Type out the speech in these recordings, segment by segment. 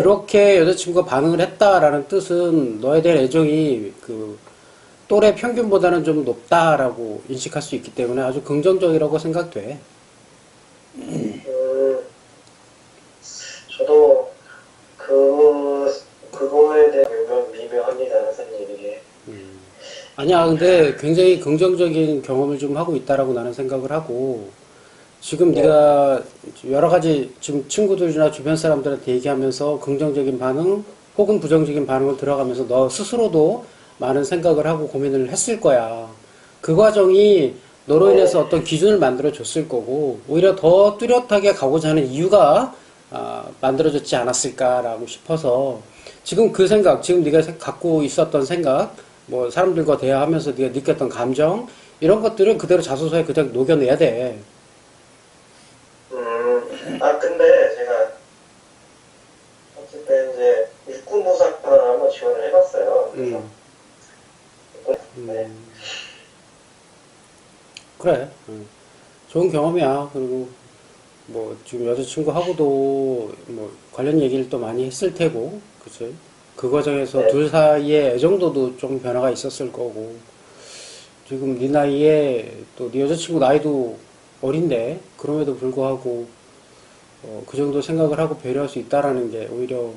그렇게 여자친구가 반응을 했다라는 뜻은 너에 대한 애정이 그 또래 평균보다는 좀 높다라고 인식할 수 있기 때문에 아주 긍정적이라고 생각돼. 음, 저도 그 그거에 대해 미묘, 미묘합니다, 선생님 이게. 아니야, 근데 굉장히 긍정적인 경험을 좀 하고 있다라고 나는 생각을 하고, 지금 네. 네가 여러 가지 지금 친구들이나 주변 사람들한테 얘기하면서 긍정적인 반응 혹은 부정적인 반응을 들어가면서 너 스스로도 많은 생각을 하고 고민을 했을 거야. 그 과정이 너로 인해서 어떤 기준을 만들어 줬을 거고, 오히려 더 뚜렷하게 가고자 하는 이유가 아, 만들어졌지 않았을까라고 싶어서 지금 그 생각, 지금 네가 생- 갖고 있었던 생각, 뭐 사람들과 대화하면서 네가 느꼈던 감정 이런 것들은 그대로 자소서에 그냥 녹여내야 돼. 음, 아 근데 제가 어쨌든 이제 육군무사관을 한번 지원을 해봤어요. 그래서 음. 네. 음. 그래. 응. 좋은 경험이야. 그리고 뭐 지금 여자친구하고도 뭐 관련 얘기를 또 많이 했을 테고, 그치? 그 과정에서 네. 둘 사이의 애정도도 좀 변화가 있었을 거고, 지금 네 나이에 또 네 여자친구 나이도 어린데, 그럼에도 불구하고, 어, 그 정도 생각을 하고 배려할 수 있다라는 게 오히려,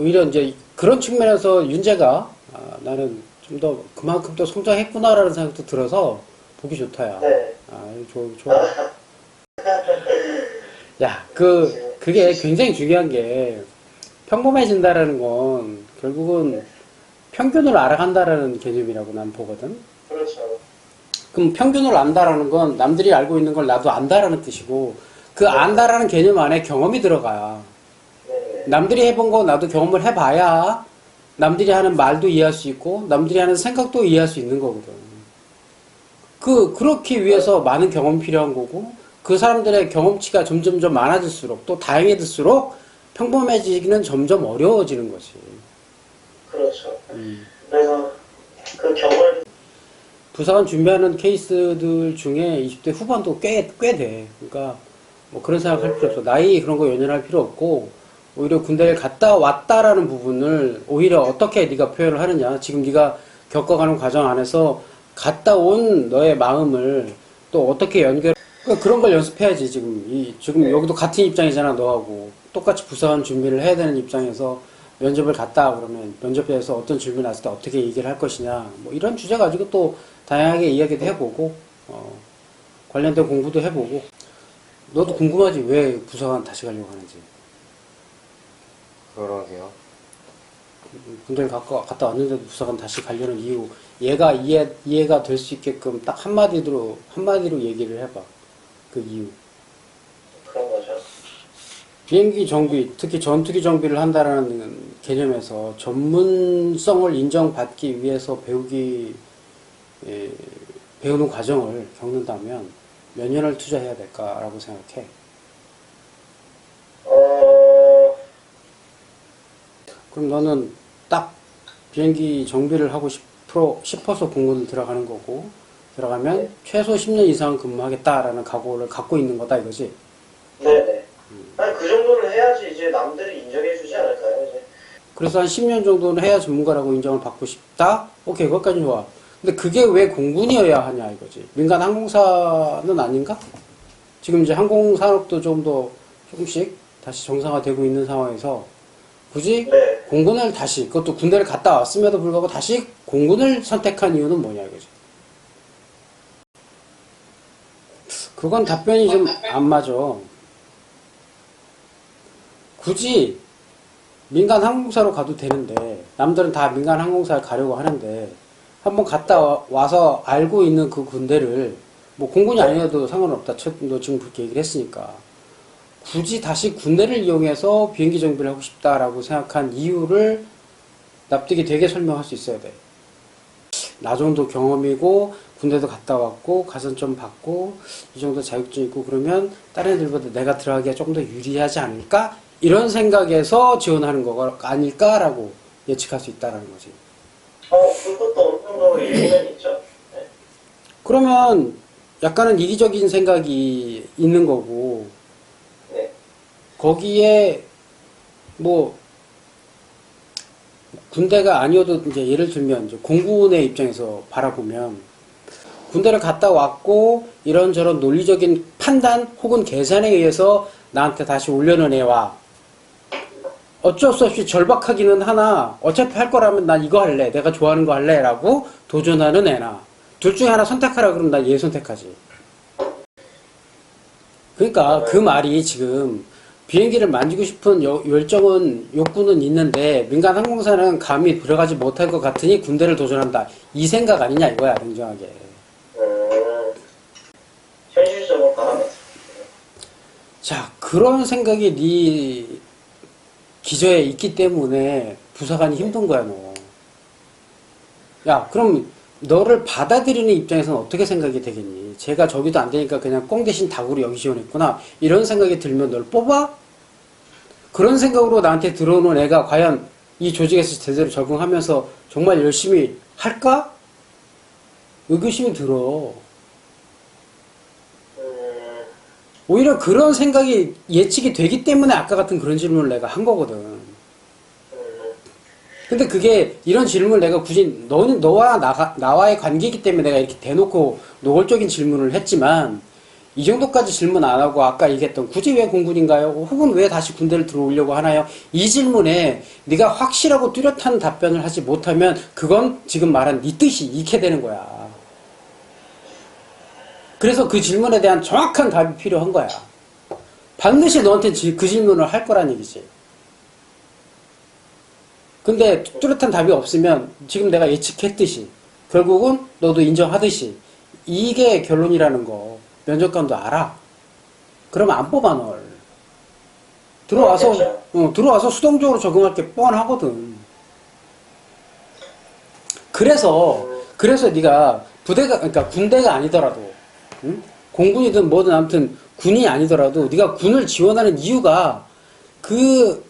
오히려 이제 그런 측면에서 윤재가, 아, 나는 좀 더 그만큼 또 성장했구나라는 생각도 들어서 보기 좋다, 야. 네. 아, 좋, 좋아. 야, 그, 그게 굉장히 중요한 게, 평범해진다라는 건, 결국은 평균을 알아간다라는 개념이라고 난 보거든. 그렇죠. 그럼 평균을 안다라는 건 남들이 알고 있는 걸 나도 안다라는 뜻이고, 그 안다라는 개념 안에 경험이 들어가야. 네. 남들이 해본 거 나도 경험을 해봐야, 남들이 하는 말도 이해할 수 있고, 남들이 하는 생각도 이해할 수 있는 거거든. 그, 그렇기 위해서 많은 경험이 필요한 거고, 그 사람들의 경험치가 점점점 많아질수록, 또 다양해질수록, 평범해지기는 점점 어려워지는 거지. 그렇죠. 그래서 그 경험을 부사관 준비하는 케이스들 중에 20대 후반도 꽤, 꽤 돼. 그러니까, 뭐 그런 생각 할 필요 없어. 나이 그런 거 연연할 필요 없고, 오히려 군대를 갔다 왔다라는 부분을 오히려 어떻게 네가 표현을 하느냐. 지금 네가 겪어가는 과정 안에서 갔다 온 너의 마음을 또 어떻게 연결, 그러니까 그런 걸 연습해야지, 지금. 이, 지금 여기도 같은 입장이잖아, 너하고. 똑같이 부사관 준비를 해야 되는 입장에서 면접을 갔다 그러면 면접에서 어떤 질문이 났을 때 어떻게 얘기를 할 것이냐. 뭐 이런 주제 가지고 또 다양하게 이야기도 해보고, 어, 관련된 공부도 해보고. 너도 궁금하지? 왜 부사관 다시 가려고 하는지. 그러게요. 군대를 갔다, 갔다 왔는데도 부사관 다시 가려는 이유. 얘가 이해, 이해가 될 수 있게끔 딱 한마디로, 한마디로 얘기를 해봐. 그 이유. 그런 거죠. 비행기 정비, 특히 전투기 정비를 한다라는 개념에서 전문성을 인정받기 위해서 배우기, 에, 배우는 과정을 겪는다면 몇 년을 투자해야 될까라고 생각해. 그럼 너는 딱 비행기 정비를 하고 싶어, 싶어서 공군을 들어가는 거고, 들어가면 네. 최소 10년 이상 근무하겠다라는 각오를 갖고 있는 거다 이거지. 네네. 아니 그 정도는 해야지 이제 남들이 인정해주지 않을까요 이제. 그래서 한 10년 정도는 해야 전문가라고 인정을 받고 싶다? 오케이, 그것까지 좋아. 근데 그게 왜 공군이어야 하냐 이거지. 민간 항공사는 아닌가? 지금 이제 항공산업도 좀 더 조금씩 다시 정상화되고 있는 상황에서 굳이 네. 공군을 다시, 그것도 군대를 갔다 왔음에도 불구하고 다시 공군을 선택한 이유는 뭐냐 이거지. 그건 답변이 좀 안 맞아. 굳이 민간 항공사로 가도 되는데 남들은 다 민간 항공사를 가려고 하는데 한번 갔다 와- 와서 알고 있는 그 군대를 뭐 공군이 아니어도 상관없다. 첫- 너 지금 그렇게 얘기를 했으니까 굳이 다시 군대를 이용해서 비행기 정비를 하고 싶다라고 생각한 이유를 납득이 되게 설명할 수 있어야 돼. 나 정도 경험이고 군대도 갔다 왔고 가산점 받고 이 정도 자격증 있고 그러면 다른 애들보다 내가 들어가기가 조금 더 유리하지 않을까? 이런 생각에서 지원하는 거가 아닐까라고 예측할 수 있다라는 거지. 어 그것도 어느 정도 일리는 있죠. 네. 그러면 약간은 이기적인 생각이 있는 거고 네. 거기에 뭐 군대가 아니어도 이제 예를 들면 공군의 입장에서 바라보면 군대를 갔다 왔고 이런저런 논리적인 판단 혹은 계산에 의해서 나한테 다시 올려놓은 애와 어쩔 수 없이 절박하기는 하나. 어차피 할 거라면 난 이거 할래. 내가 좋아하는 거 할래 라고 도전하는 애나. 둘 중에 하나 선택하라 그러면 난얘 선택하지. 그러니까 그 말이 지금 비행기를 만지고 싶은 여- 열정은 욕구는 있는데 민간 항공사는 감히 들어가지 못할 것 같으니 군대를 도전한다 이 생각 아니냐 이거야 냉정하게 음, 현실적으로 자 그런 생각이 네 기저에 있기 때문에 부사관이 힘든 거야 너. 야 그럼 너를 받아들이는 입장에서는 어떻게 생각이 되겠니? 제가 저기도 안 되니까 그냥 꽁 대신 닭으로 여기 지원했구나 이런 생각이 들면 널 뽑아? 그런 생각으로 나한테 들어오는 애가 과연 이 조직에서 제대로 적응하면서 정말 열심히 할까? 의구심이 들어. 음, 오히려 그런 생각이 예측이 되기 때문에 아까 같은 그런 질문을 내가 한 거거든. 음, 근데 그게 이런 질문을 내가 굳이 너는 너와 나, 나와의 관계이기 때문에 내가 이렇게 대놓고 노골적인 질문을 했지만 이 정도까지 질문 안 하고 아까 얘기했던 굳이 왜 공군인가요? 혹은 왜 다시 군대를 들어오려고 하나요? 이 질문에 네가 확실하고 뚜렷한 답변을 하지 못하면 그건 지금 말한 네 뜻이 잃게 되는 거야. 그래서 그 질문에 대한 정확한 답이 필요한 거야. 반드시 너한테 지- 그 질문을 할 거란 얘기지. 근데 뚜렷한 답이 없으면 지금 내가 예측했듯이 결국은 너도 인정하듯이 이게 결론이라는 거 면접관도 알아. 그러면 안 뽑아 널. 들어와서. 어, 들어와서 수동적으로 적응할 게 뻔하거든. 그래서 그래서 네가 부대가 그러니까 군대가 아니더라도 응? 공군이든 뭐든 아무튼 군이 아니더라도 네가 군을 지원하는 이유가 그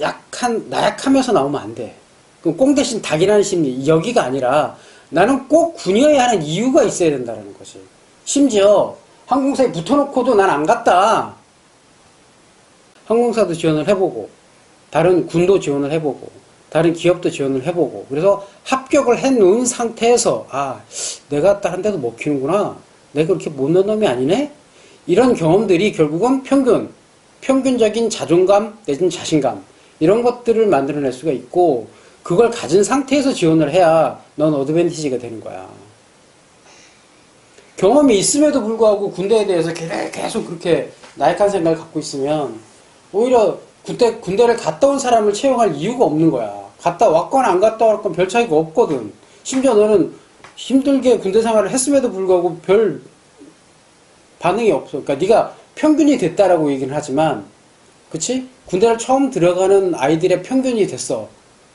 약한 나약하면서 나오면 안 돼. 그럼 꽁 대신 닭이라는 심리 여기가 아니라 나는 꼭 군이어야 하는 이유가 있어야 된다는 것이. 심지어 항공사에 붙어놓고도 난 안 갔다. 항공사도 지원을 해보고 다른 군도 지원을 해보고 다른 기업도 지원을 해보고 그래서 합격을 해놓은 상태에서 아 내가 다른 데도 먹히는구나. 내가 그렇게 못난 놈이 아니네? 이런 경험들이 결국은 평균 평균적인 자존감 내지는 자신감 이런 것들을 만들어낼 수가 있고 그걸 가진 상태에서 지원을 해야 넌 어드밴티지가 되는 거야 경험이 있음에도 불구하고 군대에 대해서 계- 계속 그렇게 나약한 생각을 갖고 있으면 오히려 군대, 군대를 갔다 온 사람을 채용할 이유가 없는 거야. 갔다 왔거나 안 갔다 왔건 별 차이가 없거든. 심지어 너는 힘들게 군대 생활을 했음에도 불구하고 별 반응이 없어. 그러니까 네가 평균이 됐다라고 얘기는 하지만, 그치? 군대를 처음 들어가는 아이들의 평균이 됐어.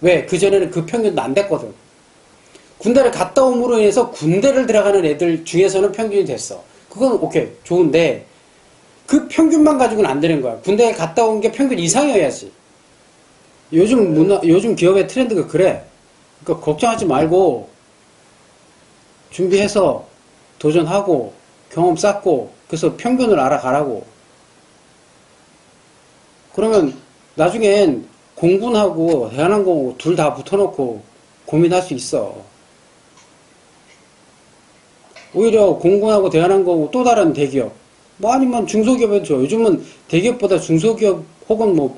왜? 그전에는 그 평균도 안 됐거든. 군대를 갔다 옴으로 인해서 군대를 들어가는 애들 중에서는 평균이 됐어. 그건 오케이. 좋은데, 그 평균만 가지고는 안 되는 거야. 군대에 갔다 온 게 평균 이상이어야지. 요즘 문화, 요즘 기업의 트렌드가 그래. 그러니까 걱정하지 말고, 준비해서 도전하고, 경험 쌓고, 그래서 평균을 알아가라고. 그러면 나중엔 공군하고 대한항공하고 둘다 붙어놓고 고민할 수 있어. 오히려 공군하고 대한항공하고 또 다른 대기업, 뭐 아니면 중소기업에도 좋아. 요즘은 대기업보다 중소기업 혹은 뭐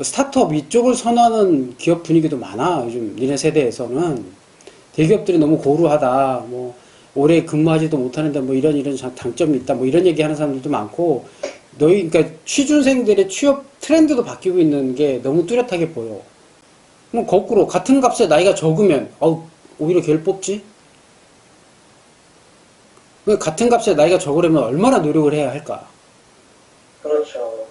스타트업 이쪽을 선호하는 기업 분위기도 많아. 요즘 니네 세대에서는 대기업들이 너무 고루하다. 뭐 오래 근무하지도 못하는데 뭐 이런 이런 장- 장점이 있다. 뭐 이런 얘기하는 사람들도 많고 너희 그러니까 취준생들의 취업 트렌드도 바뀌고 있는 게 너무 뚜렷하게 보여. 뭐 거꾸로 같은 값에 나이가 적으면 어 오히려 걔를 뽑지? 그 같은 값에 나이가 적으려면 얼마나 노력을 해야 할까? 그렇죠.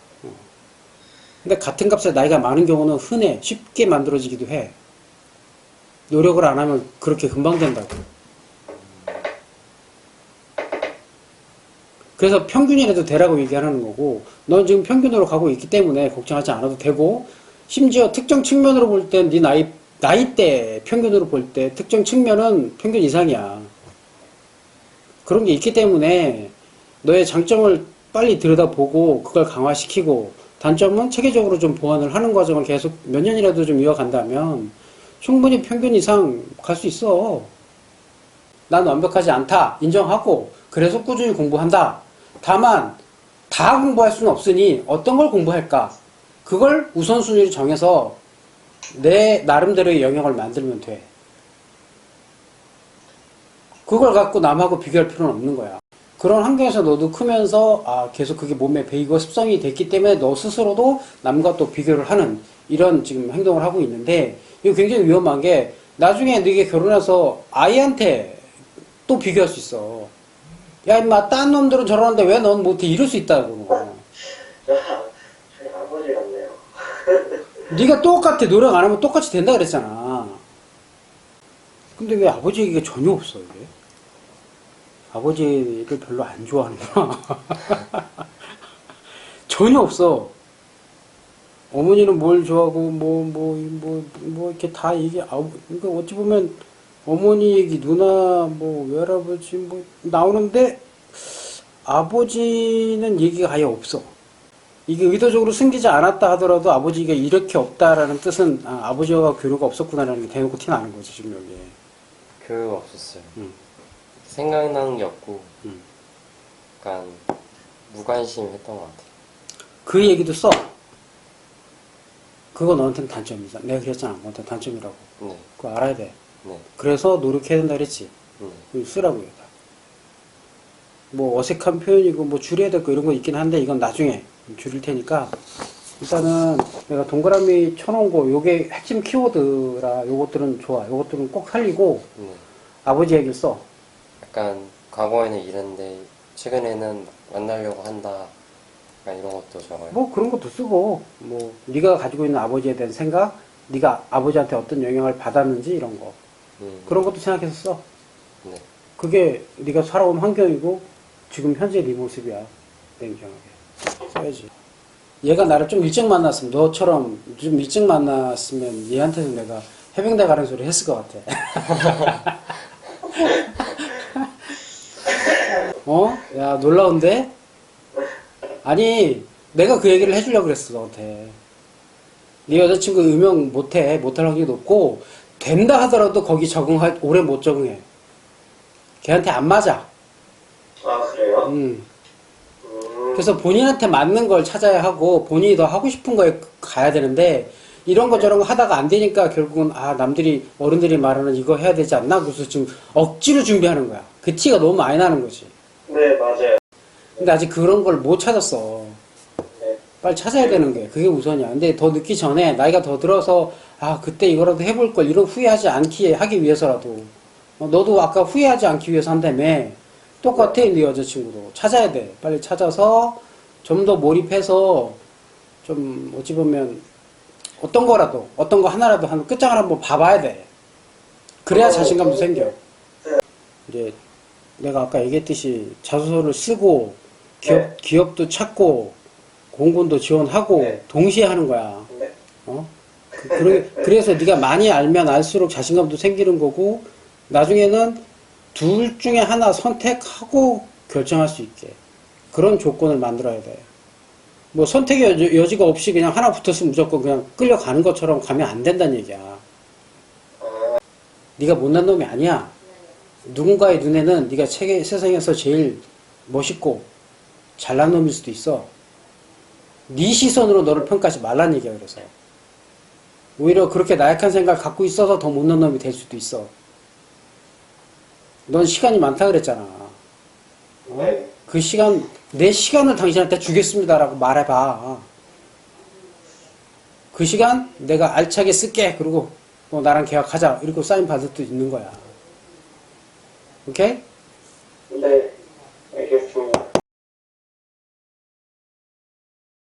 근데 같은 값에 나이가 많은 경우는 흔해. 쉽게 만들어지기도 해. 노력을 안 하면 그렇게 금방 된다고. 그래서 평균이라도 되라고 얘기하는 거고, 넌 지금 평균으로 가고 있기 때문에 걱정하지 않아도 되고, 심지어 특정 측면으로 볼 땐 네 나이, 나이대 평균으로 볼 때 특정 측면은 평균 이상이야. 그런 게 있기 때문에 너의 장점을 빨리 들여다보고 그걸 강화시키고 단점은 체계적으로 좀 보완을 하는 과정을 계속 몇 년이라도 좀 이어간다면 충분히 평균 이상 갈 수 있어. 난 완벽하지 않다. 인정하고, 그래서 꾸준히 공부한다. 다만, 다 공부할 수는 없으니 어떤 걸 공부할까? 그걸 우선순위를 정해서 내 나름대로의 영역을 만들면 돼. 그걸 갖고 남하고 비교할 필요는 없는 거야. 그런 환경에서 너도 크면서 아 계속 그게 몸에 배이고 습성이 됐기 때문에 너 스스로도 남과 또 비교를 하는 이런 지금 행동을 하고 있는데 이거 굉장히 위험한 게 나중에 너게 결혼해서 아이한테 또 비교할 수 있어. 야 임마 딴 놈들은 저러는데 왜 넌 못해 이럴 수 있다고. 저희 아버지 같네요. 네가 똑같아 노력 안 하면 똑같이 된다 그랬잖아. 근데 왜 아버지 얘기가 전혀 없어 이게? 아버지를 별로 안 좋아하는구나. 전혀 없어. 어머니는 뭘 좋아하고 뭐 뭐 뭐 뭐 이렇게 다 얘기 아 그러니까 어찌 보면 어머니 얘기 누나 뭐 외할아버지 뭐 나오는데 아버지는 얘기가 아예 없어. 이게 의도적으로 숨기지 않았다 하더라도 아버지가 이렇게 없다라는 뜻은 아, 버지와 교류가 없었구나라는 게 대놓고 티 나는 거지 지금 여기에. 교육 없었어요. 음. 생각나는 게 없고 음. 약간 무관심 했던 것 같아요. 그 얘기도 써. 그거 너한테는 단점이다. 내가 그랬잖아. 너한테 단점이라고. 네, 그거 알아야 돼. 네, 그래서 노력해야 된다 그랬지. 네. 그거 쓰라고요. 다. 뭐 어색한 표현이고 뭐 줄여야 될 거 이런 거 있긴 한데 이건 나중에 줄일 테니까 일단은 내가 동그라미 쳐놓은 거 요게 핵심 키워드라 요것들은 좋아. 요것들은 꼭 살리고 네. 아버지 얘기를 써. 약간 과거에는 이랬는데 최근에는 만나려고 한다. 약간 이런 것도 적어요. 뭐 그런 것도 쓰고 뭐 네가 가지고 있는 아버지에 대한 생각, 네가 아버지한테 어떤 영향을 받았는지 이런 거 음, 그런 것도 생각해서 써. 네, 그게 네가 살아온 환경이고 지금 현재 네 모습이야. 냉정하게 써야지. 얘가 나를 좀 일찍 만났으면 너처럼 좀 일찍 만났으면 얘한테는 내가 해병대 가는 소리 했을 것 같아. 어? 야 놀라운데? 아니 내가 그 얘기를 해주려고 그랬어 너한테. 네 여자친구 음영 못해 못할 확률이 높고 된다 하더라도 거기 적응할 오래 못 적응해. 걔한테 안 맞아. 아 그래요? 음. 음. 그래서 본인한테 맞는 걸 찾아야 하고 본인이 더 하고 싶은 거에 가야 되는데 이런 거 저런 거 하다가 안 되니까 결국은 아 남들이 어른들이 말하는 이거 해야 되지 않나 그래서 지금 억지로 준비하는 거야 그 티가 너무 많이 나는 거지 네 맞아요. 근데 아직 그런 걸 못 찾았어. 네. 빨리 찾아야 되는 게 그게 우선이야. 근데 더 늦기 전에 나이가 더 들어서 아 그때 이거라도 해볼 걸 이런 후회하지 않기 하기 위해서라도. 어, 너도 아까 후회하지 않기 위해서 한다며. 똑같아 네 여자친구도. 찾아야 돼. 빨리 찾아서 좀 더 몰입해서 좀 어찌 보면 어떤 거라도 어떤 거 하나라도 한 끝장을 한번 봐봐야 돼. 그래야 어, 자신감도 어, 생겨. 네. 이제 내가 아까 얘기했듯이 자소서를 쓰고 기업, 네. 기업도 찾고 공군도 지원하고 네. 동시에 하는 거야 네. 어? 그, 그래, 그래 서 네가 많이 알면 알수록 자신감도 생기는 거고 나중에는 둘 중에 하나 선택하고 결정할 수 있게 그런 조건을 만들어야 돼. 뭐 선택의 여지, 여지가 없이 그냥 하나 붙었으면 무조건 그냥 끌려가는 것처럼 가면 안 된다는 얘기야. 아, 네가 못난 놈이 아니야. 누군가의 눈에는 네가 세계, 세상에서 제일 멋있고 잘난 놈일 수도 있어. 네 시선으로 너를 평가하지 말란 얘기야 그래서. 오히려 그렇게 나약한 생각을 갖고 있어서 더 못난 놈이 될 수도 있어. 넌 시간이 많다 그랬잖아. 어? 네. 그 시간, 내 시간을 당신한테 주겠습니다라고 말해봐. 그 시간 내가 알차게 쓸게. 그리고 너 나랑 계약하자. 이러고 사인 받을 수도 있는 거야. 오케이? 네.